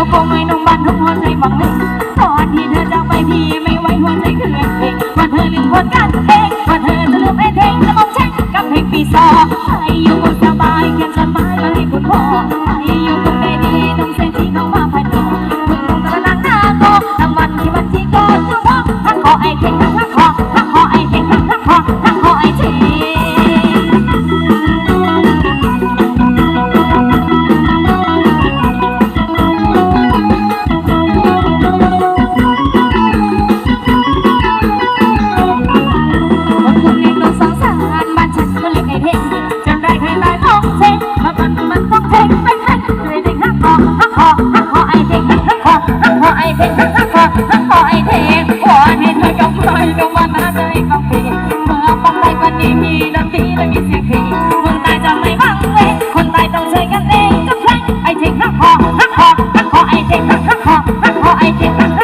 หัวใจหวังหนึ่งตอนที่เธอจากไปพี่ไม่ไหวหัวใจเคลื่อนเพลงว่าเธอลืมคนกันเองว่าเธอจะลืมไอ้เพลงจะมองแช่งกับเพลงปีศาจให้อยู่สบายเขียนจดหมายมาให้คุณพ่อให้ ขอให้เทขอให้เธอกำไรลงมาหน้าใกำเพเมื่องไรวันนี้มีดนตรีและมีสียงเพลคนตายจะไม่พังเลคนตายต้องช่วกันเองจะพลัไอเทครักคอรักคอรักคอไอ้เทครักคอรักคอไอ้เทครัก